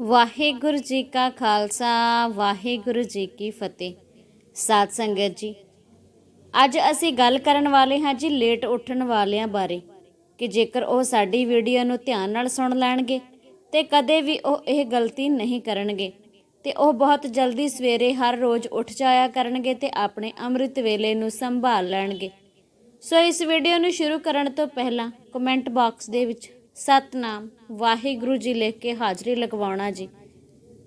ਵਾਹਿਗੁਰੂ ਜੀ ਕਾ ਖਾਲਸਾ, ਵਾਹਿਗੁਰੂ ਜੀ ਕੀ ਫਤਿਹ। ਸਾਧ ਸੰਗਤ ਜੀ, ਅੱਜ ਅਸੀਂ ਗੱਲ ਕਰਨ ਵਾਲੇ ਹਾਂ ਜੀ ਲੇਟ ਉੱਠਣ ਵਾਲਿਆਂ ਬਾਰੇ, ਕਿ ਜੇਕਰ ਉਹ ਸਾਡੀ ਵੀਡੀਓ ਨੂੰ ਧਿਆਨ ਨਾਲ ਸੁਣ ਲੈਣਗੇ ਤੇ ਕਦੇ ਵੀ ਉਹ ਇਹ ਗਲਤੀ ਨਹੀਂ ਕਰਨਗੇ, ਤੇ ਉਹ ਬਹੁਤ ਜਲਦੀ ਸਵੇਰੇ ਹਰ ਰੋਜ਼ ਉੱਠ ਜਾਇਆ ਕਰਨਗੇ ਤੇ ਆਪਣੇ ਅੰਮ੍ਰਿਤ ਵੇਲੇ ਨੂੰ ਸੰਭਾਲ ਲੈਣਗੇ। ਸੋ ਇਸ ਵੀਡੀਓ ਨੂੰ ਸ਼ੁਰੂ ਕਰਨ ਤੋਂ ਪਹਿਲਾਂ ਕਮੈਂਟ ਬਾਕਸ ਦੇ ਵਿੱਚ ਸਤਨਾਮ, ਵਾਹਿਗੁਰੂ ਜੀ ਲਿਖ ਕੇ ਹਾਜ਼ਰੀ ਲਗਵਾਉਣਾ ਜੀ।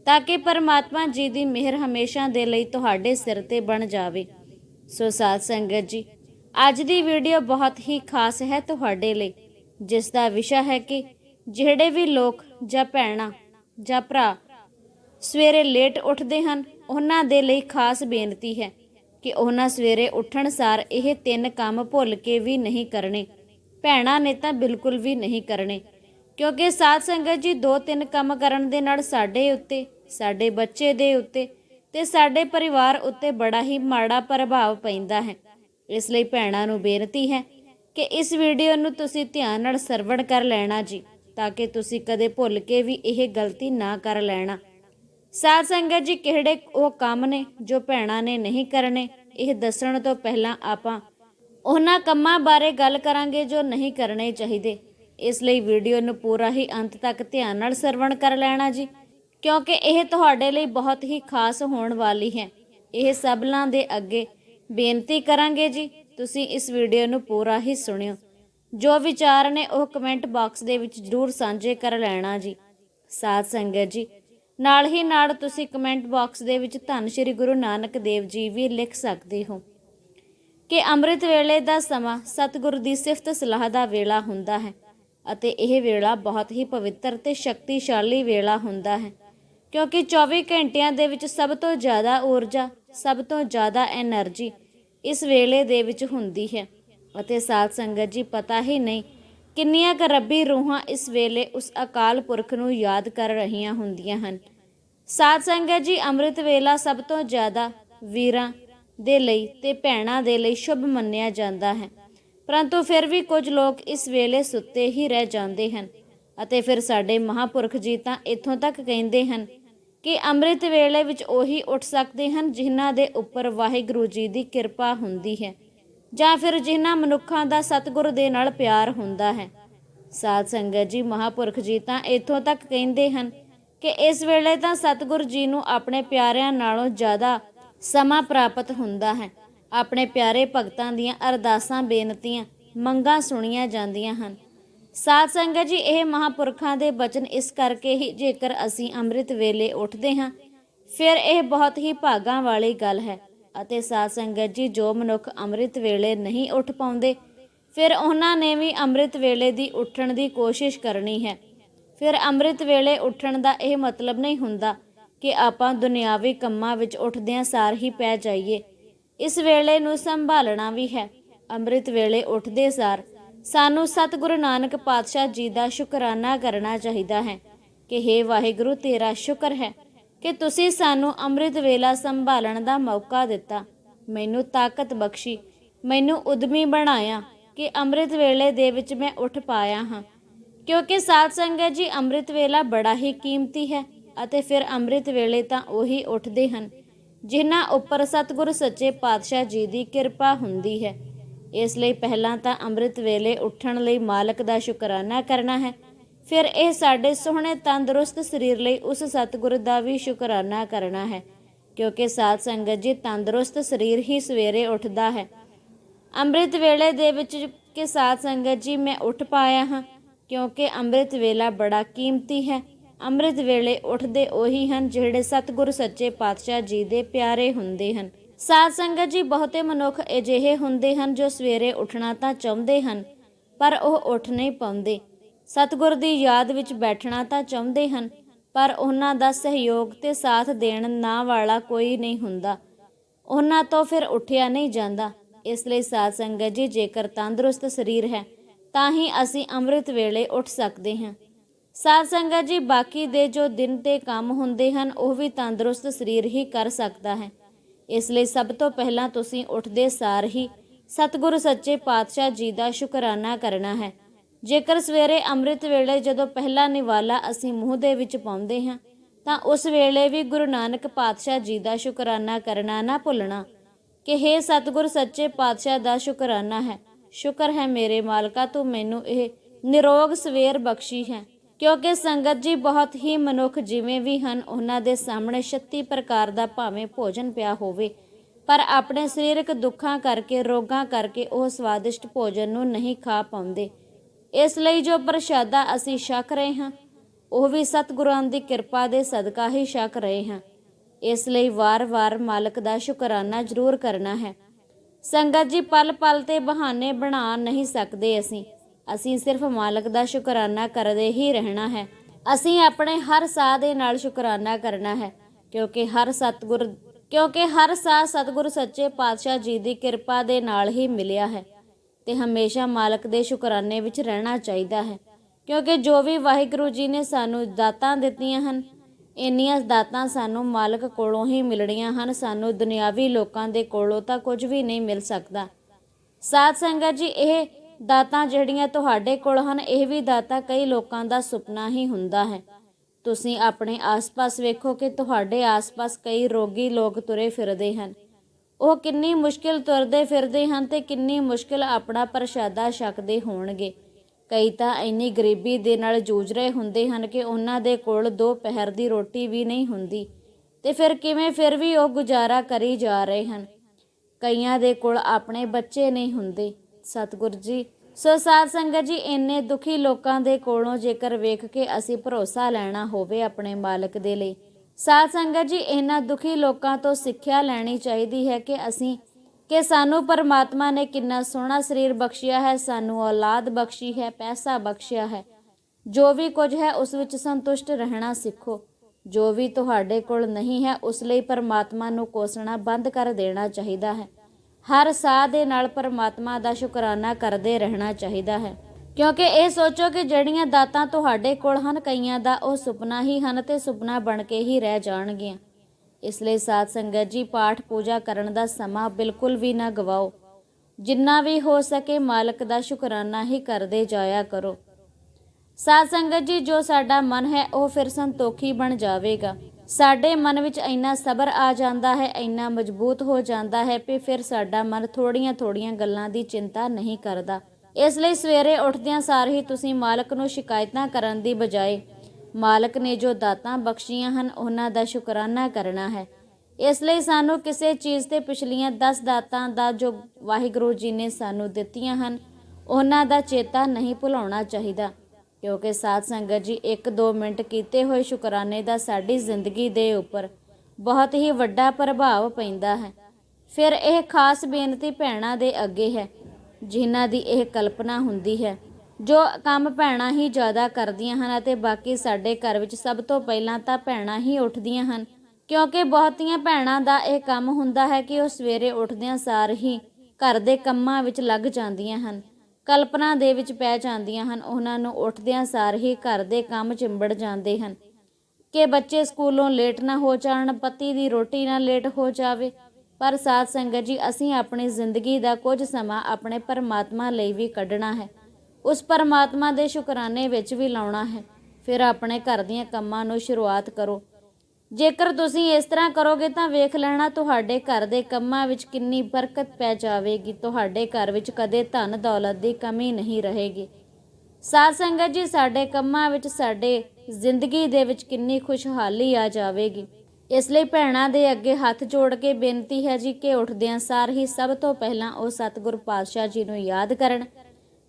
ਤਾਂ ਕਿ ਪਰਮਾਤਮਾ ਜੀ ਦੀ ਮਿਹਰ ਹਮੇਸ਼ਾ ਦੇ ਲਈ ਤੁਹਾਡੇ ਸਿਰ ਤੇ ਬਣ ਜਾਵੇ। ਸੋ ਸਾਧ ਸੰਗਤ ਜੀ, ਅੱਜ ਦੀ ਵੀਡੀਓ ਬਹੁਤ ਹੀ ਖਾਸ ਹੈ ਤੁਹਾਡੇ ਲਈ। ਜਿਸ ਦਾ ਵਿਸ਼ਾ ਹੈ ਕਿ ਜਿਹੜੇ ਵੀ ਲੋਕ ਜਾਂ ਭੈਣਾਂ ਜਾਂ ਭਰਾ ਸਵੇਰੇ ਲੇਟ ਉੱਠਦੇ ਹਨ, ਉਹਨਾਂ ਦੇ ਲਈ ਖਾਸ ਬੇਨਤੀ ਹੈ ਕਿ ਉਹਨਾਂ ਸਵੇਰੇ ਉੱਠਣ ਸਾਰ ਇਹ ਤਿੰਨ ਕੰਮ ਭੁੱਲ ਕੇ ਵੀ ਨਹੀਂ ਕਰਨੇ। ਭੈਣਾਂ ਨੇ ਤਾਂ ਬਿਲਕੁਲ ਵੀ ਨਹੀਂ ਕਰਨੇ। ਕਿਉਂਕਿ ਸਾਧ ਸੰਗਤ ਜੀ ਦੋ ਤਿੰਨ ਕੰਮ ਕਰਨ ਦੇ ਨਾਲ ਸਾਡੇ ਉੱਤੇ, ਸਾਡੇ ਬੱਚੇ ਦੇ ਉੱਤੇ ਤੇ ਸਾਡੇ ਪਰਿਵਾਰ ਉੱਤੇ ਬੜਾ ਹੀ ਮਾੜਾ ਪ੍ਰਭਾਵ ਪੈਂਦਾ ਹੈ। ਇਸ ਲਈ ਭੈਣਾਂ ਨੂੰ ਬੇਨਤੀ ਹੈ ਕਿ ਇਸ ਵੀਡੀਓ ਨੂੰ ਤੁਸੀਂ ਧਿਆਨ ਨਾਲ ਸਰਵਣ ਕਰ ਲੈਣਾ ਜੀ, ਤਾਂ ਕਿ ਤੁਸੀਂ ਕਦੇ ਭੁੱਲ ਕੇ ਵੀ ਇਹ ਗਲਤੀ ਨਾ ਕਰ ਲੈਣਾ। ਸਾਧ ਸੰਗਤ ਜੀ ਕਿਹੜੇ ਉਹ ਕੰਮ ਨੇ ਜੋ ਭੈਣਾਂ ਨੇ ਨਹੀਂ ਕਰਨੇ, ਇਹ ਦੱਸਣ ਤੋਂ ਪਹਿਲਾਂ ਆਪਾਂ ਉਹਨਾਂ ਕੰਮਾਂ ਬਾਰੇ ਗੱਲ ਕਰਾਂਗੇ ਜੋ ਨਹੀਂ ਕਰਨੇ ਚਾਹੀਦੇ। ਇਸ ਲਈ ਵੀਡੀਓ ਨੂੰ ਪੂਰਾ ਹੀ ਅੰਤ ਤੱਕ ਧਿਆਨ ਨਾਲ ਸਰਵਣ ਕਰ ਲੈਣਾ ਜੀ, ਕਿਉਂਕਿ ਇਹ ਤੁਹਾਡੇ ਲਈ ਬਹੁਤ ਹੀ ਖਾਸ ਹੋਣ ਵਾਲੀ ਹੈ। ਇਹ ਸਭਲਾਂ ਦੇ ਅੱਗੇ ਬੇਨਤੀ ਕਰਾਂਗੇ ਜੀ, ਤੁਸੀਂ ਇਸ ਵੀਡੀਓ ਨੂੰ ਪੂਰਾ ਹੀ ਸੁਣਿਓ। ਜੋ ਵਿਚਾਰ ਨੇ ਉਹ ਕਮੈਂਟ ਬਾਕਸ ਦੇ ਵਿੱਚ ਜ਼ਰੂਰ ਸਾਂਝੇ ਕਰ ਲੈਣਾ ਜੀ। ਸਾਧ ਸੰਗਤ ਜੀ, ਨਾਲ ਹੀ ਨਾਲ ਤੁਸੀਂ ਕਮੈਂਟ ਬਾਕਸ ਦੇ ਵਿੱਚ ਧੰਨ ਸ਼੍ਰੀ ਗੁਰੂ ਨਾਨਕ ਦੇਵ ਜੀ ਵੀ ਲਿਖ ਸਕਦੇ ਹੋ। ਕਿ ਅੰਮ੍ਰਿਤ ਵੇਲੇ ਦਾ ਸਮਾਂ ਸਤਿਗੁਰ ਦੀ ਸਿਫਤ ਸਲਾਹ ਦਾ ਵੇਲਾ ਹੁੰਦਾ ਹੈ ਅਤੇ ਇਹ ਵੇਲਾ ਬਹੁਤ ਹੀ ਪਵਿੱਤਰ ਤੇ ਸ਼ਕਤੀਸ਼ਾਲੀ ਵੇਲਾ ਹੁੰਦਾ ਹੈ, ਕਿਉਂਕਿ 24 ਘੰਟਿਆਂ ਦੇ ਵਿੱਚ ਸਭ ਤੋਂ ਜ਼ਿਆਦਾ ਊਰਜਾ, ਸਭ ਤੋਂ ਜ਼ਿਆਦਾ એનર્ਜੀ ਇਸ ਵੇਲੇ ਦੇ ਵਿੱਚ ਹੁੰਦੀ ਹੈ ਅਤੇ ਸਾਧ ਸੰਗਤ ਜੀ ਪਤਾ ਹੀ ਨਹੀਂ ਕਿੰਨੀਆਂ ਕ ਰੱਬੀ ਰੂਹਾਂ ਇਸ ਵੇਲੇ ਉਸ ਅਕਾਲ ਪੁਰਖ ਨੂੰ ਯਾਦ ਕਰ ਰਹੀਆਂ ਹੁੰਦੀਆਂ ਹਨ। ਸਾਧ ਸੰਗਤ ਜੀ ਅੰਮ੍ਰਿਤ ਵੇਲਾ ਸਭ ਤੋਂ ਜ਼ਿਆਦਾ ਵੀਰਾਂ ਦੇ ਲਈ ਤੇ ਭੈਣਾਂ ਦੇ ਲਈ ਸ਼ੁਭ ਮੰਨਿਆ ਜਾਂਦਾ ਹੈ। ਪਰੰਤੂ ਫਿਰ ਵੀ ਕੁਝ ਲੋਕ ਇਸ ਵੇਲੇ ਸੁੱਤੇ ਹੀ ਰਹਿ ਜਾਂਦੇ ਹਨ ਅਤੇ ਫਿਰ ਸਾਡੇ ਮਹਾਪੁਰਖ ਜੀ ਤਾਂ ਇੱਥੋਂ ਤੱਕ ਕਹਿੰਦੇ ਹਨ ਕਿ ਅੰਮ੍ਰਿਤ ਵੇਲੇ ਵਿੱਚ ਉਹੀ ਉੱਠ ਸਕਦੇ ਹਨ ਜਿਨ੍ਹਾਂ ਦੇ ਉੱਪਰ ਵਾਹਿਗੁਰੂ ਜੀ ਦੀ ਕਿਰਪਾ ਹੁੰਦੀ ਹੈ ਜਾਂ ਫਿਰ ਜਿਨ੍ਹਾਂ ਮਨੁੱਖਾਂ ਦਾ ਸਤਿਗੁਰ ਦੇ ਨਾਲ ਪਿਆਰ ਹੁੰਦਾ ਹੈ। ਸਾਧ ਸੰਗਤ ਜੀ, ਮਹਾਪੁਰਖ ਜੀ ਤਾਂ ਇੱਥੋਂ ਤੱਕ ਕਹਿੰਦੇ ਹਨ ਕਿ ਇਸ ਵੇਲੇ ਤਾਂ ਸਤਿਗੁਰ ਜੀ ਨੂੰ ਆਪਣੇ ਪਿਆਰਿਆਂ ਨਾਲੋਂ ਜ਼ਿਆਦਾ ਸਮਾਂ ਪ੍ਰਾਪਤ ਹੁੰਦਾ ਹੈ। ਆਪਣੇ ਪਿਆਰੇ ਭਗਤਾਂ ਦੀਆਂ ਅਰਦਾਸਾਂ, ਬੇਨਤੀਆਂ, ਮੰਗਾਂ ਸੁਣੀਆਂ ਜਾਂਦੀਆਂ ਹਨ। ਸਾਧ ਸੰਗਤ ਜੀ, ਇਹ ਮਹਾਪੁਰਖਾਂ ਦੇ ਬਚਨ ਇਸ ਕਰਕੇ ਹੀ ਜੇਕਰ ਅਸੀਂ ਅੰਮ੍ਰਿਤ ਵੇਲੇ ਉੱਠਦੇ ਹਾਂ, ਫਿਰ ਇਹ ਬਹੁਤ ਹੀ ਭਾਗਾਂ ਵਾਲੀ ਗੱਲ ਹੈ। ਅਤੇ ਸਾਧ ਸੰਗਤ ਜੀ, ਜੋ ਮਨੁੱਖ ਅੰਮ੍ਰਿਤ ਵੇਲੇ ਨਹੀਂ ਉੱਠ ਪਾਉਂਦੇ, ਫਿਰ ਉਹਨਾਂ ਨੇ ਵੀ ਅੰਮ੍ਰਿਤ ਵੇਲੇ ਦੀ ਉੱਠਣ ਦੀ ਕੋਸ਼ਿਸ਼ ਕਰਨੀ ਹੈ। ਫਿਰ ਅੰਮ੍ਰਿਤ ਵੇਲੇ ਉੱਠਣ ਦਾ ਇਹ ਮਤਲਬ ਨਹੀਂ ਹੁੰਦਾ ਕਿ ਆਪਾਂ ਦੁਨਿਆਵੀ ਕੰਮਾਂ ਵਿੱਚ ਉੱਠਦਿਆਂ ਸਾਰ ਹੀ ਪੈ ਜਾਈਏ। ਇਸ ਵੇਲੇ ਨੂੰ ਸੰਭਾਲਣਾ ਵੀ ਹੈ। ਅੰਮ੍ਰਿਤ ਵੇਲੇ ਉੱਠਦੇ ਸਾਰ ਸਾਨੂੰ ਸਤਿਗੁਰੂ ਨਾਨਕ ਪਾਤਸ਼ਾਹ ਜੀ ਦਾ ਸ਼ੁਕਰਾਨਾ ਕਰਨਾ ਚਾਹੀਦਾ ਹੈ ਕਿ हे ਵਾਹਿਗੁਰੂ, ਤੇਰਾ ਸ਼ੁਕਰ ਹੈ ਕਿ ਤੁਸੀਂ ਸਾਨੂੰ ਅੰਮ੍ਰਿਤ ਵੇਲਾ ਸੰਭਾਲਣ ਦਾ ਮੌਕਾ ਦਿੱਤਾ। ਮੈਨੂੰ ਤਾਕਤ ਬਖਸ਼ੀ, ਮੈਨੂੰ ਉਦਮੀ ਬਣਾਇਆ ਕਿ ਅੰਮ੍ਰਿਤ ਵੇਲੇ ਦੇ ਵਿੱਚ ਮੈਂ ਉੱਠ ਪਾਇਆ ਹਾਂ। ਕਿਉਂਕਿ ਸਾਧ ਸੰਗਤ ਜੀ, ਅੰਮ੍ਰਿਤ ਵੇਲਾ ਬੜਾ ਹੀ ਕੀਮਤੀ ਹੈ। ਅਤੇ ਫਿਰ ਅੰਮ੍ਰਿਤ ਵੇਲੇ ਤਾਂ ਉਹੀ ਉੱਠਦੇ ਹਨ, ਜਿਨ੍ਹਾਂ ਉੱਪਰ ਸਤਿਗੁਰ ਸੱਚੇ ਪਾਤਸ਼ਾਹ ਜੀ ਦੀ ਕਿਰਪਾ ਹੁੰਦੀ ਹੈ। ਇਸ ਲਈ ਪਹਿਲਾਂ ਤਾਂ ਅੰਮ੍ਰਿਤ ਵੇਲੇ ਉੱਠਣ ਲਈ ਮਾਲਕ ਦਾ ਸ਼ੁਕਰਾਨਾ ਕਰਨਾ ਹੈ। ਫਿਰ ਇਹ ਸਾਡੇ ਸੋਹਣੇ ਤੰਦਰੁਸਤ ਸਰੀਰ ਲਈ ਉਸ ਸਤਿਗੁਰ ਦਾ ਵੀ ਸ਼ੁਕਰਾਨਾ ਕਰਨਾ ਹੈ, ਕਿਉਂਕਿ ਸਾਧ ਸੰਗਤ ਜੀ ਤੰਦਰੁਸਤ ਸਰੀਰ ਹੀ ਸਵੇਰੇ ਉੱਠਦਾ ਹੈ। ਅੰਮ੍ਰਿਤ ਵੇਲੇ ਦੇ ਵਿੱਚ ਕਿ ਸਾਧ ਸੰਗਤ ਜੀ ਮੈਂ ਉੱਠ ਪਾਇਆ ਹਾਂ, ਕਿਉਂਕਿ ਅੰਮ੍ਰਿਤ ਵੇਲਾ ਬੜਾ ਕੀਮਤੀ ਹੈ। ਅੰਮ੍ਰਿਤ ਵੇਲੇ ਉੱਠਦੇ ਉਹੀ ਹਨ ਜਿਹੜੇ ਸਤਿਗੁਰ ਸੱਚੇ ਪਾਤਸ਼ਾਹ ਜੀ ਦੇ ਪਿਆਰੇ ਹੁੰਦੇ ਹਨ। ਸਾਧ ਸੰਗਤ ਜੀ, ਬਹੁਤੇ ਮਨੁੱਖ ਅਜਿਹੇ ਹੁੰਦੇ ਹਨ ਜੋ ਸਵੇਰੇ ਉੱਠਣਾ ਤਾਂ ਚਾਹੁੰਦੇ ਹਨ, ਪਰ ਉਹ ਉੱਠ ਨਹੀਂ ਪਾਉਂਦੇ। ਸਤਿਗੁਰ ਦੀ ਯਾਦ ਵਿੱਚ ਬੈਠਣਾ ਤਾਂ ਚਾਹੁੰਦੇ ਹਨ, ਪਰ ਉਹਨਾਂ ਦਾ ਸਹਿਯੋਗ ਤੇ ਸਾਥ ਦੇਣ ਨਾ ਵਾਲਾ ਕੋਈ ਨਹੀਂ ਹੁੰਦਾ। ਉਹਨਾਂ ਤੋਂ ਫਿਰ ਉੱਠਿਆ ਨਹੀਂ ਜਾਂਦਾ। ਇਸ ਲਈ ਸਾਧ ਸੰਗਤ ਜੀ, ਜੇਕਰ ਤੰਦਰੁਸਤ ਸਰੀਰ ਹੈ, ਤਾਂ ਹੀ ਅਸੀਂ ਅੰਮ੍ਰਿਤ ਵੇਲੇ ਉੱਠ ਸਕਦੇ ਹਾਂ। ਸਾਧ ਸੰਗਤ ਜੀ, ਬਾਕੀ ਦੇ ਜੋ ਦਿਨ ਤੇ ਕੰਮ ਹੁੰਦੇ ਹਨ, ਉਹ ਵੀ ਤੰਦਰੁਸਤ ਸਰੀਰ ਹੀ ਕਰ ਸਕਦਾ ਹੈ। ਇਸ ਲਈ ਸਭ ਤੋਂ ਪਹਿਲਾਂ ਤੁਸੀਂ ਉੱਠਦੇ ਸਾਰ ਹੀ ਸਤਿਗੁਰੂ ਸੱਚੇ ਪਾਤਸ਼ਾਹ ਜੀ ਦਾ ਸ਼ੁਕਰਾਨਾ ਕਰਨਾ ਹੈ। ਜੇਕਰ ਸਵੇਰੇ ਅੰਮ੍ਰਿਤ ਵੇਲੇ ਜਦੋਂ ਪਹਿਲਾ ਨਿਵਾਲਾ ਅਸੀਂ ਮੂੰਹ ਦੇ ਵਿੱਚ ਪਾਉਂਦੇ ਹਾਂ, ਤਾਂ ਉਸ ਵੇਲੇ ਵੀ ਗੁਰੂ ਨਾਨਕ ਪਾਤਸ਼ਾਹ ਜੀ ਦਾ ਸ਼ੁਕਰਾਨਾ ਕਰਨਾ ਨਾ ਭੁੱਲਣਾ। ਕਿ हे ਸਤਿਗੁਰ ਸੱਚੇ ਪਾਤਸ਼ਾਹ ਦਾ ਸ਼ੁਕਰਾਨਾ ਹੈ। ਸ਼ੁਕਰ ਹੈ ਮੇਰੇ ਮਾਲਕਾ, ਤੂੰ ਮੈਨੂੰ ਇਹ ਨਿਰੋਗ ਸਵੇਰ ਬਖਸ਼ੀ ਹੈ। ਕਿਉਂਕਿ ਸੰਗਤ ਜੀ ਬਹੁਤ ਹੀ ਮਨੁੱਖ ਜਿਵੇਂ ਵੀ ਹਨ, ਉਹਨਾਂ ਦੇ ਸਾਹਮਣੇ 36 ਪ੍ਰਕਾਰ ਦਾ ਭਾਵੇਂ ਭੋਜਨ ਪਿਆ ਹੋਵੇ। ਪਰ ਆਪਣੇ ਸਰੀਰਕ ਦੁੱਖਾਂ ਕਰਕੇ, ਰੋਗਾਂ ਕਰਕੇ ਉਹ ਸਵਾਦਿਸ਼ਟ ਭੋਜਨ ਨੂੰ ਨਹੀਂ ਖਾ ਪਾਉਂਦੇ। ਇਸ ਲਈ ਜੋ ਪ੍ਰਸ਼ਾਦਾ ਅਸੀਂ ਛਕ ਰਹੇ ਹਾਂ, ਉਹ ਵੀ ਸਤਿਗੁਰਾਂ ਦੀ ਕਿਰਪਾ ਦੇ ਸਦਕਾ ਹੀ ਛਕ ਰਹੇ ਹਾਂ। ਇਸ ਲਈ ਵਾਰ-ਵਾਰ ਮਾਲਕ ਦਾ ਸ਼ੁਕਰਾਨਾ ਜ਼ਰੂਰ ਕਰਨਾ ਹੈ। ਸੰਗਤ ਜੀ ਪਲ-ਪਲ ਤੇ ਬਹਾਨੇ ਬਣਾ ਨਹੀਂ ਸਕਦੇ ਅਸੀਂ। ਅਸੀਂ ਸਿਰਫ ਮਾਲਕ ਦਾ ਸ਼ੁਕਰਾਨਾ ਕਰਦੇ ਹੀ ਰਹਿਣਾ ਹੈ। ਅਸੀਂ ਆਪਣੇ ਹਰ ਸਾਹ ਦੇ ਨਾਲ ਸ਼ੁਕਰਾਨਾ ਕਰਨਾ ਹੈ, ਕਿਉਂਕਿ ਹਰ ਸਤਿਗੁਰ, ਕਿਉਂਕਿ ਹਰ ਸਾਹ ਸਤਿਗੁਰ ਸੱਚੇ ਪਾਤਸ਼ਾਹ ਜੀ ਦੀ ਕਿਰਪਾ ਦੇ ਨਾਲ ਹੀ ਮਿਲਿਆ ਹੈ ਤੇ ਹਮੇਸ਼ਾ ਮਾਲਕ ਦੇ ਸ਼ੁਕਰਾਨੇ ਵਿੱਚ ਰਹਿਣਾ ਚਾਹੀਦਾ ਹੈ। ਕਿਉਂਕਿ ਜੋ ਵੀ ਵਾਹਿਗੁਰੂ ਜੀ ਨੇ ਸਾਨੂੰ ਦਾਤਾਂ ਦਿੱਤੀਆਂ ਹਨ, ਇੰਨੀਆਂ ਦਾਤਾਂ ਸਾਨੂੰ ਮਾਲਕ ਕੋਲੋਂ ਹੀ ਮਿਲਣੀਆਂ ਹਨ। ਸਾਨੂੰ ਦੁਨਿਆਵੀ ਲੋਕਾਂ ਦੇ ਕੋਲੋਂ ਤਾਂ ਕੁਝ ਵੀ ਨਹੀਂ ਮਿਲ ਸਕਦਾ। ਸਾਧ ਸੰਗਤ ਜੀ, ਇਹ ਦਾਤਾਂ ਜਿਹੜੀਆਂ ਤੁਹਾਡੇ ਕੋਲ ਹਨ, ਇਹ ਵੀ ਦਾਤਾਂ ਕਈ ਲੋਕਾਂ ਦਾ ਸੁਪਨਾ ਹੀ ਹੁੰਦਾ ਹੈ। ਤੁਸੀਂ ਆਪਣੇ ਆਸ-ਪਾਸ ਵੇਖੋ ਕਿ ਤੁਹਾਡੇ ਆਸ-ਪਾਸ ਕਈ ਰੋਗੀ ਲੋਕ ਤੁਰੇ ਫਿਰਦੇ ਹਨ। ਉਹ ਕਿੰਨੀ ਮੁਸ਼ਕਿਲ ਤੁਰਦੇ ਫਿਰਦੇ ਹਨ ਤੇ ਕਿੰਨੀ ਮੁਸ਼ਕਿਲ ਆਪਣਾ ਪ੍ਰਸ਼ਾਦਾ ਛਕਦੇ ਹੋਣਗੇ। ਕਈ ਤਾਂ ਇੰਨੀ ਗਰੀਬੀ ਦੇ ਨਾਲ ਜੂਝ ਰਹੇ ਹੁੰਦੇ ਹਨ ਕਿ ਉਹਨਾਂ ਦੇ ਕੋਲ ਦੋ ਪਹਿਰ ਦੀ ਰੋਟੀ ਵੀ ਨਹੀਂ ਹੁੰਦੀ ਤੇ ਫਿਰ ਕਿਵੇਂ ਫਿਰ ਵੀ ਉਹ ਗੁਜ਼ਾਰਾ ਕਰੀ ਜਾ ਰਹੇ ਹਨ। ਕਈਆਂ ਦੇ ਕੋਲ ਆਪਣੇ ਬੱਚੇ ਨਹੀਂ ਹੁੰਦੇ। ਸਤਿਗੁਰ ਜੀ। ਸੋ ਸਾਧ ਸੰਗਤ ਜੀ, ਇੰਨੇ ਦੁਖੀ ਲੋਕਾਂ ਦੇ ਕੋਲੋਂ ਜੇਕਰ ਵੇਖ ਕੇ ਅਸੀਂ ਭਰੋਸਾ ਲੈਣਾ ਹੋਵੇ ਆਪਣੇ ਮਾਲਕ ਦੇ ਲਈ, ਸਾਧ ਸੰਗਤ ਜੀ ਇਹਨਾਂ ਦੁਖੀ ਲੋਕਾਂ ਤੋਂ ਸਿੱਖਿਆ ਲੈਣੀ ਚਾਹੀਦੀ ਹੈ ਕਿ ਅਸੀਂ, ਕਿ ਸਾਨੂੰ ਪਰਮਾਤਮਾ ਨੇ ਕਿੰਨਾ ਸੋਹਣਾ ਸਰੀਰ ਬਖਸ਼ਿਆ ਹੈ, ਸਾਨੂੰ ਔਲਾਦ ਬਖਸ਼ੀ ਹੈ, ਪੈਸਾ ਬਖਸ਼ਿਆ ਹੈ। ਜੋ ਵੀ ਕੁਝ ਹੈ, ਉਸ ਵਿੱਚ ਸੰਤੁਸ਼ਟ ਰਹਿਣਾ ਸਿੱਖੋ। ਜੋ ਵੀ ਤੁਹਾਡੇ ਕੋਲ ਨਹੀਂ ਹੈ, ਉਸ ਲਈ ਪਰਮਾਤਮਾ ਨੂੰ ਕੋਸਣਾ ਬੰਦ ਕਰ ਦੇਣਾ ਚਾਹੀਦਾ ਹੈ। ਹਰ ਸਾਹ ਦੇ ਨਾਲ ਪਰਮਾਤਮਾ ਦਾ ਸ਼ੁਕਰਾਨਾ ਕਰਦੇ ਰਹਿਣਾ ਚਾਹੀਦਾ ਹੈ। ਕਿਉਂਕਿ ਇਹ ਸੋਚੋ ਕਿ ਜਿਹੜੀਆਂ ਦਾਤਾਂ ਤੁਹਾਡੇ ਕੋਲ ਹਨ, ਕਈਆਂ ਦਾ ਉਹ ਸੁਪਨਾ ਹੀ ਹਨ ਤੇ ਸੁਪਨਾ ਬਣ ਕੇ ਹੀ ਰਹਿ ਜਾਣਗੀਆਂ। ਇਸ ਲਈ ਸਾਧ ਸੰਗਤ ਜੀ, ਪਾਠ ਪੂਜਾ ਕਰਨ ਦਾ ਸਮਾਂ ਬਿਲਕੁਲ ਵੀ ਨਾ ਗਵਾਓ। ਜਿੰਨਾ ਵੀ ਹੋ ਸਕੇ ਮਾਲਕ ਦਾ ਸ਼ੁਕਰਾਨਾ ਹੀ ਕਰਦੇ ਜਾਇਆ ਕਰੋ। ਸਾਧ ਸੰਗਤ ਜੀ, ਜੋ ਸਾਡਾ ਮਨ ਹੈ, ਉਹ ਫਿਰ ਸੰਤੋਖੀ ਬਣ ਜਾਵੇਗਾ। ਸਾਡੇ ਮਨ ਵਿੱਚ ਇੰਨਾ ਸਬਰ ਆ ਜਾਂਦਾ ਹੈ, ਇੰਨਾ ਮਜ਼ਬੂਤ ਹੋ ਜਾਂਦਾ ਹੈ ਕਿ ਫਿਰ ਸਾਡਾ ਮਨ ਥੋੜੀਆਂ ਥੋੜੀਆਂ ਗੱਲਾਂ ਦੀ ਚਿੰਤਾ ਨਹੀਂ ਕਰਦਾ। ਇਸ ਲਈ ਸਵੇਰੇ ਉੱਠਦਿਆਂ ਸਾਰ ਹੀ ਤੁਸੀਂ ਮਾਲਕ ਨੂੰ ਸ਼ਿਕਾਇਤਾਂ ਕਰਨ ਦੀ ਬਜਾਏ ਮਾਲਕ ਨੇ ਜੋ ਦਾਤਾਂ ਬਖਸ਼ੀਆਂ ਹਨ, ਉਹਨਾਂ ਦਾ ਸ਼ੁਕਰਾਨਾ ਕਰਨਾ ਹੈ। ਇਸ ਲਈ ਸਾਨੂੰ ਕਿਸੇ ਚੀਜ਼ ਤੇ ਪਿਛਲੀਆਂ 10 ਦਾਤਾਂ ਦਾ ਜੋ ਵਾਹਿਗੁਰੂ ਜੀ ਨੇ ਸਾਨੂੰ ਦਿੱਤੀਆਂ ਹਨ, ਉਹਨਾਂ ਦਾ ਚੇਤਾ ਨਹੀਂ ਭੁਲਾਉਣਾ ਚਾਹੀਦਾ। ਕਿਉਂਕਿ ਸਾਧ ਸੰਗਤ ਜੀ 1-2 ਮਿੰਟ ਕੀਤੇ ਹੋਏ ਸ਼ੁਕਰਾਨੇ ਦਾ ਸਾਡੀ ਜ਼ਿੰਦਗੀ ਦੇ ਉੱਪਰ ਬਹੁਤ ਹੀ ਵੱਡਾ ਪ੍ਰਭਾਵ ਪੈਂਦਾ ਹੈ। ਫਿਰ ਇਹ ਖਾਸ ਬੇਨਤੀ ਭੈਣਾਂ ਦੇ ਅੱਗੇ ਹੈ, ਜਿਨ੍ਹਾਂ ਦੀ ਇਹ ਕਲਪਨਾ ਹੁੰਦੀ ਹੈ, ਜੋ ਕੰਮ ਭੈਣਾਂ ਹੀ ਜ਼ਿਆਦਾ ਕਰਦੀਆਂ ਹਨ ਅਤੇ ਬਾਕੀ ਸਾਡੇ ਘਰ ਵਿੱਚ ਸਭ ਤੋਂ ਪਹਿਲਾਂ ਤਾਂ ਭੈਣਾਂ ਹੀ ਉੱਠਦੀਆਂ ਹਨ। ਕਿਉਂਕਿ ਬਹੁਤੀਆਂ ਭੈਣਾਂ ਦਾ ਇਹ ਕੰਮ ਹੁੰਦਾ ਹੈ ਕਿ ਉਹ ਸਵੇਰੇ ਉੱਠਦਿਆਂ ਸਾਰ ਹੀ ਘਰ ਦੇ ਕੰਮਾਂ ਵਿੱਚ ਲੱਗ ਜਾਂਦੀਆਂ ਹਨ। ਕਲਪਨਾ ਦੇ ਵਿੱਚ ਪੈ ਜਾਂਦੀਆਂ ਹਨ। ਉਹਨਾਂ ਨੂੰ ਉੱਠਦਿਆਂ ਸਾਰ ਹੀ ਘਰ ਦੇ ਕੰਮ ਚਿੰਬੜ ਜਾਂਦੇ ਹਨ। ਕਿ ਬੱਚੇ ਸਕੂਲੋਂ ਲੇਟ ਨਾ ਹੋ ਜਾਣ, ਪਤੀ ਦੀ ਰੋਟੀ ਨਾ ਲੇਟ ਹੋ ਜਾਵੇ। ਪਰ ਸਾਧ ਸੰਗਤ ਜੀ, ਅਸੀਂ ਆਪਣੀ ਜ਼ਿੰਦਗੀ ਦਾ ਕੁਝ ਸਮਾਂ ਆਪਣੇ ਪਰਮਾਤਮਾ ਲਈ ਵੀ ਕੱਢਣਾ ਹੈ। ਉਸ ਪਰਮਾਤਮਾ ਦੇ ਸ਼ੁਕਰਾਨੇ ਵਿੱਚ ਵੀ ਲਾਉਣਾ ਹੈ। ਫਿਰ ਆਪਣੇ ਘਰ ਦੀਆਂ ਕੰਮਾਂ ਨੂੰ ਸ਼ੁਰੂਆਤ ਕਰੋ। ਜੇਕਰ ਤੁਸੀਂ ਇਸ ਤਰ੍ਹਾਂ ਕਰੋਗੇ ਤਾਂ ਵੇਖ ਲੈਣਾ ਤੁਹਾਡੇ ਘਰ ਦੇ ਕੰਮਾਂ ਵਿੱਚ ਕਿੰਨੀ ਬਰਕਤ ਪੈ ਜਾਵੇਗੀ। ਤੁਹਾਡੇ ਘਰ ਵਿੱਚ ਕਦੇ ਧਨ ਦੌਲਤ ਦੀ ਕਮੀ ਨਹੀਂ ਰਹੇਗੀ। ਸਾਧ ਸੰਗਤ ਜੀ, ਸਾਡੇ ਕੰਮਾਂ ਵਿੱਚ, ਸਾਡੇ ਜ਼ਿੰਦਗੀ ਦੇ ਵਿੱਚ ਕਿੰਨੀ ਖੁਸ਼ਹਾਲੀ ਆ ਜਾਵੇਗੀ। ਇਸ ਲਈ ਭੈਣਾਂ ਦੇ ਅੱਗੇ ਹੱਥ ਜੋੜ ਕੇ ਬੇਨਤੀ ਹੈ ਜੀ ਕਿ ਉੱਠਦਿਆਂ ਸਾਰ ਹੀ ਸਭ ਤੋਂ ਪਹਿਲਾਂ ਉਹ ਸਤਿਗੁਰ ਪਾਤਸ਼ਾਹ ਜੀ ਨੂੰ ਯਾਦ ਕਰਨ।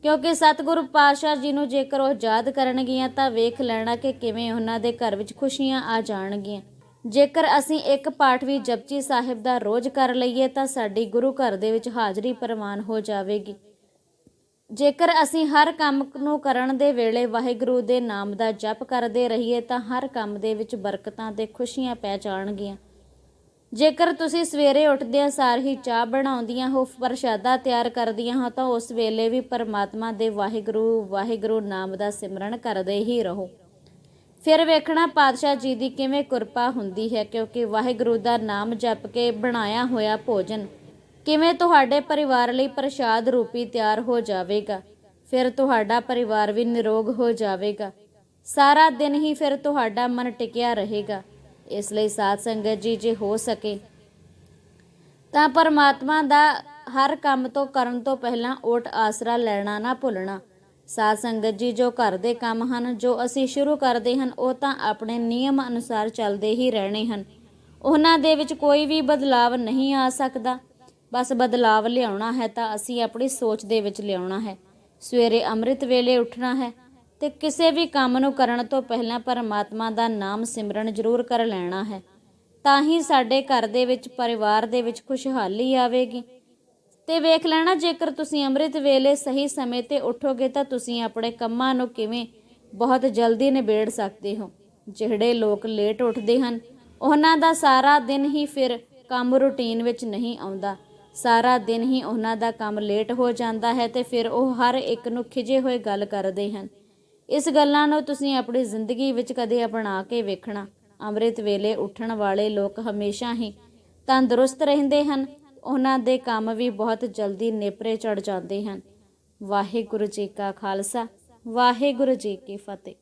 ਕਿਉਂਕਿ ਸਤਿਗੁਰੂ ਪਾਤਸ਼ਾਹ ਜੀ ਨੂੰ ਜੇਕਰ ਉਹ ਯਾਦ ਕਰਨਗੀਆਂ ਤਾਂ ਵੇਖ ਲੈਣਾ ਕਿ ਕਿਵੇਂ ਉਹਨਾਂ ਦੇ ਘਰ ਵਿੱਚ ਖੁਸ਼ੀਆਂ ਆ ਜਾਣਗੀਆਂ। ਜੇਕਰ ਅਸੀਂ ਇੱਕ ਪਾਠ ਵੀ ਜਪਜੀ ਸਾਹਿਬ ਦਾ ਰੋਜ਼ ਕਰ ਲਈਏ ਤਾਂ ਸਾਡੀ ਗੁਰੂ ਘਰ ਦੇ ਵਿੱਚ ਹਾਜ਼ਰੀ ਪ੍ਰਵਾਨ ਹੋ ਜਾਵੇਗੀ। ਜੇਕਰ ਅਸੀਂ ਹਰ ਕੰਮ ਨੂੰ ਕਰਨ ਦੇ ਵੇਲੇ ਵਾਹਿਗੁਰੂ ਦੇ ਨਾਮ ਦਾ ਜਪ ਕਰਦੇ ਰਹੀਏ ਤਾਂ ਹਰ ਕੰਮ ਦੇ ਵਿੱਚ ਬਰਕਤਾਂ ਤੇ ਖੁਸ਼ੀਆਂ ਪੈ ਜਾਣਗੀਆਂ। ਜੇਕਰ ਤੁਸੀਂ ਸਵੇਰੇ ਉੱਠਦਿਆਂ ਸਾਰ ਹੀ ਚਾਹ ਬਣਾਉਂਦੀਆਂ ਹੋ, ਪ੍ਰਸ਼ਾਦਾ ਤਿਆਰ ਕਰਦੀਆਂ ਹੋ ਤਾਂ ਉਸ ਵੇਲੇ ਵੀ ਪਰਮਾਤਮਾ ਦੇ ਵਾਹਿਗੁਰੂ ਵਾਹਿਗੁਰੂ ਨਾਮ ਦਾ ਸਿਮਰਨ ਕਰਦੇ ਹੀ ਰਹੋ। ਫਿਰ ਵੇਖਣਾ ਪਾਤਸ਼ਾਹ ਜੀ ਦੀ ਕਿਵੇਂ ਕਿਰਪਾ ਹੁੰਦੀ ਹੈ, ਕਿਉਂਕਿ ਵਾਹਿਗੁਰੂ ਦਾ ਨਾਮ ਜਪ ਕੇ ਬਣਾਇਆ ਹੋਇਆ ਭੋਜਨ ਕਿਵੇਂ ਤੁਹਾਡੇ ਪਰਿਵਾਰ ਲਈ ਪ੍ਰਸ਼ਾਦ ਰੂਪੀ ਤਿਆਰ ਹੋ ਜਾਵੇਗਾ, ਫਿਰ ਤੁਹਾਡਾ ਪਰਿਵਾਰ ਵੀ ਨਿਰੋਗ ਹੋ ਜਾਵੇਗਾ, ਸਾਰਾ ਦਿਨ ਹੀ ਫਿਰ ਤੁਹਾਡਾ ਮਨ ਟਿਕਿਆ ਰਹੇਗਾ, ਇਸ ਲਈ ਸਾਧ ਸੰਗਤ ਜੀ ਜੇ ਹੋ ਸਕੇ, ਤਾਂ ਪਰਮਾਤਮਾ ਦਾ ਹਰ ਕੰਮ ਤੋਂ ਕਰਨ ਤੋਂ ਪਹਿਲਾਂ ਓਟ ਆਸਰਾ ਲੈਣਾ ਨਾ ਭੁੱਲਣਾ। ਸਾਧ ਸੰਗਤ ਜੀ, ਜੋ ਘਰ ਦੇ ਕੰਮ ਹਨ, ਜੋ ਅਸੀਂ ਸ਼ੁਰੂ ਕਰਦੇ ਹਨ, ਉਹ ਤਾਂ ਆਪਣੇ ਨਿਯਮ ਅਨੁਸਾਰ ਚੱਲਦੇ ਹੀ ਰਹਿਣੇ ਹਨ। ਉਹਨਾਂ ਦੇ ਵਿੱਚ ਕੋਈ ਵੀ ਬਦਲਾਵ ਨਹੀਂ ਆ ਸਕਦਾ। ਬਸ ਬਦਲਾਵ ਲਿਆਉਣਾ ਹੈ ਤਾਂ ਅਸੀਂ ਆਪਣੀ ਸੋਚ ਦੇ ਵਿੱਚ ਲਿਆਉਣਾ ਹੈ। ਸਵੇਰੇ ਅੰਮ੍ਰਿਤ ਵੇਲੇ ਉੱਠਣਾ ਹੈ ਤੇ ਕਿਸੇ ਵੀ ਕੰਮ ਨੂੰ ਕਰਨ ਤੋਂ ਪਹਿਲਾਂ ਪਰਮਾਤਮਾ ਦਾ ਨਾਮ ਸਿਮਰਨ ਜ਼ਰੂਰ ਕਰ ਲੈਣਾ ਹੈ। ਤਾਂ ਹੀ ਸਾਡੇ ਘਰ ਦੇ ਵਿੱਚ, ਪਰਿਵਾਰ ਦੇ ਵਿੱਚ ਖੁਸ਼ਹਾਲੀ ਆਵੇਗੀ। ਤੇ ਵੇਖ ਲੈਣਾ, ਜੇਕਰ ਤੁਸੀਂ ਅੰਮ੍ਰਿਤ ਵੇਲੇ ਸਹੀ ਸਮੇਂ ਤੇ ਉੱਠੋਗੇ ਤਾਂ ਤੁਸੀਂ ਆਪਣੇ ਕੰਮਾਂ ਨੂੰ ਕਿਵੇਂ ਬਹੁਤ ਜਲਦੀ ਨਿਬੇੜ ਸਕਦੇ ਹੋ। ਜਿਹੜੇ ਲੋਕ ਲੇਟ ਉੱਠਦੇ ਹਨ, ਉਹਨਾਂ ਦਾ ਸਾਰਾ ਦਿਨ ਹੀ ਫਿਰ ਕੰਮ ਰੁਟੀਨ ਵਿੱਚ ਨਹੀਂ ਆਉਂਦਾ। ਸਾਰਾ ਦਿਨ ਹੀ ਉਹਨਾਂ ਦਾ ਕੰਮ ਲੇਟ ਹੋ ਜਾਂਦਾ ਹੈ ਤੇ ਫਿਰ ਉਹ ਹਰ ਇੱਕ ਨੂੰ ਖਿਜੇ ਹੋਏ ਗੱਲ ਕਰਦੇ ਹਨ। ਇਸ ਗੱਲਾਂ ਨੂੰ ਤੁਸੀਂ ਆਪਣੀ ਜ਼ਿੰਦਗੀ ਵਿੱਚ ਕਦੇ ਅਪਣਾ ਕੇ ਵੇਖਣਾ। ਅੰਮ੍ਰਿਤ ਵੇਲੇ ਉੱਠਣ ਵਾਲੇ ਲੋਕ ਹਮੇਸ਼ਾ ਹੀ ਤੰਦਰੁਸਤ ਰਹਿੰਦੇ ਹਨ ਉਹਨਾਂ ਦੇ ਕੰਮ ਵੀ ਬਹੁਤ ਜਲਦੀ ਨੇਪਰੇ ਚੜ ਜਾਂਦੇ ਹਨ। ਵਾਹਿਗੁਰੂ ਜੀ ਕਾ ਖਾਲਸਾ, ਵਾਹਿਗੁਰੂ ਜੀ ਕੀ ਫਤਿਹ।